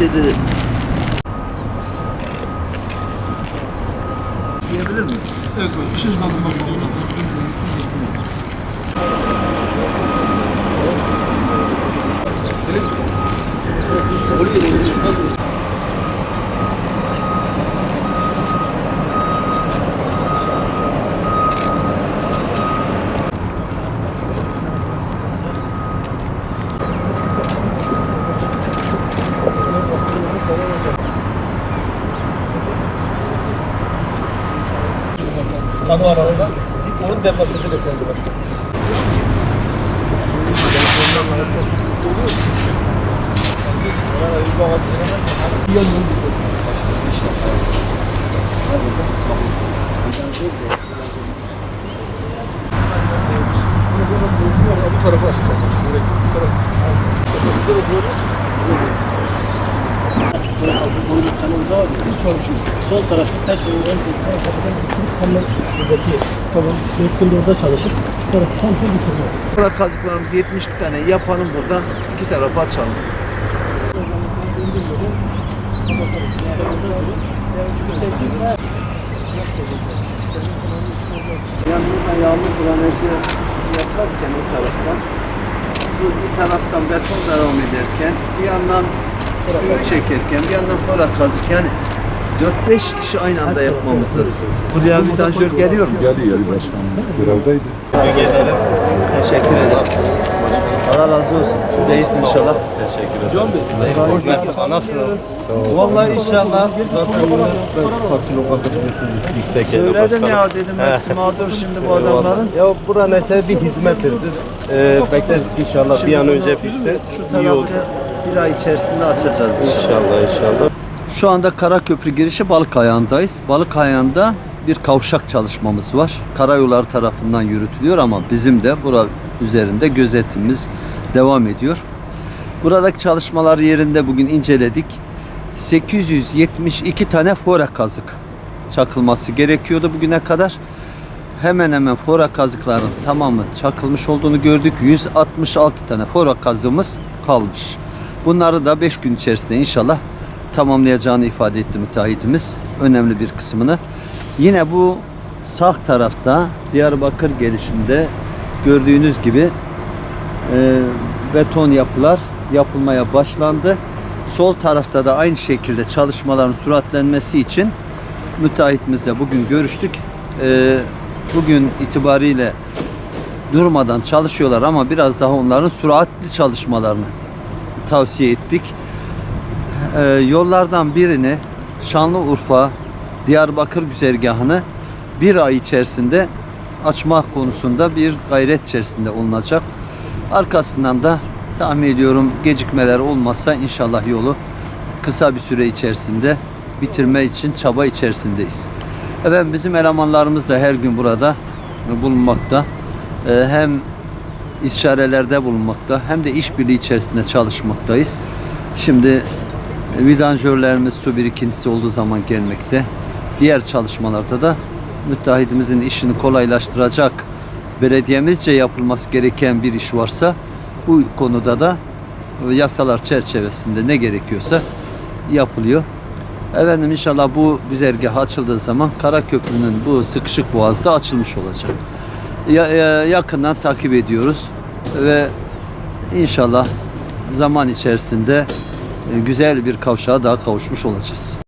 dedi. Diyebilir miyiz? Evet. İş hızlandırmak olur. Kanı var arada. Onun deposunu başka. Bu tarafa açık. Bu tarafa. Sol tarafta petrolün kapıdan hemen buradaki tamam. Dört yıl orada çalışıp şu tarafı komple bitirdi. Burada kazıklarımız 72 tane yapalım buradan iki tarafa açalım. Yani buradan yağmur bulanesi yaparken o taraftan bu bir taraftan beton devam ederken bir yandan suyu çekerken bir yandan fora kazık yani 4-5 kişi aynı anda yapmamız lazım. Buraya bir tanjör geliyor mu? Geldi geldi başkanım. Görevdeydi. Teşekkür ederim. Allah razı olsun. Siz de iyisiniz inşallah. Teşekkür ederim. Nasılsınız? Vallahi inşallah. Zaten ben yüksek Söyledim ya dedim hepsi mağdur şimdi bu adamların. Ya bura neçe bir hizmettir. Biz e, bekleriz inşallah bir an önce bitse Şu iyi olur. tarafı bir ay içerisinde açacağız inşallah. İnşallah inşallah. Şu anda Karaköprü girişi Balık Ayağı'ndayız. Balık Ayağı'nda bir kavşak çalışmamız var. Karayolları tarafından yürütülüyor ama bizim de bura üzerinde gözetimimiz devam ediyor. Buradaki çalışmalar yerinde bugün inceledik. 872 tane fora kazık çakılması gerekiyordu bugüne kadar. Hemen hemen fora kazıkların tamamı çakılmış olduğunu gördük. 166 tane fora kazığımız kalmış. Bunları da 5 gün içerisinde inşallah tamamlayacağını ifade etti müteahhitimiz. Önemli bir kısmını. Yine bu sağ tarafta Diyarbakır gelişinde gördüğünüz gibi e, beton yapılar yapılmaya başlandı. Sol tarafta da aynı şekilde çalışmaların süratlenmesi için müteahhitimizle bugün görüştük. E, bugün itibariyle durmadan çalışıyorlar ama biraz daha onların süratli çalışmalarını tavsiye ettik. E, yollardan birini Şanlıurfa Diyarbakır güzergahını bir ay içerisinde açmak konusunda bir gayret içerisinde olunacak. Arkasından da tahmin ediyorum gecikmeler olmazsa inşallah yolu kısa bir süre içerisinde bitirme için çaba içerisindeyiz. Efendim bizim elemanlarımız da her gün burada bulunmakta. Ee, Hem istişarelerde bulunmakta hem de işbirliği içerisinde çalışmaktayız. Şimdi vidanjörlerimiz su birikintisi olduğu zaman gelmekte. Diğer çalışmalarda da müteahhitimizin işini kolaylaştıracak belediyemizce yapılması gereken bir iş varsa bu konuda da yasalar çerçevesinde ne gerekiyorsa yapılıyor. Efendim inşallah bu güzergah açıldığı zaman Karaköprü'nün bu sıkışık boğazda açılmış olacak. Ya, ya- yakından takip ediyoruz ve inşallah zaman içerisinde e, güzel bir kavşağa daha kavuşmuş olacağız.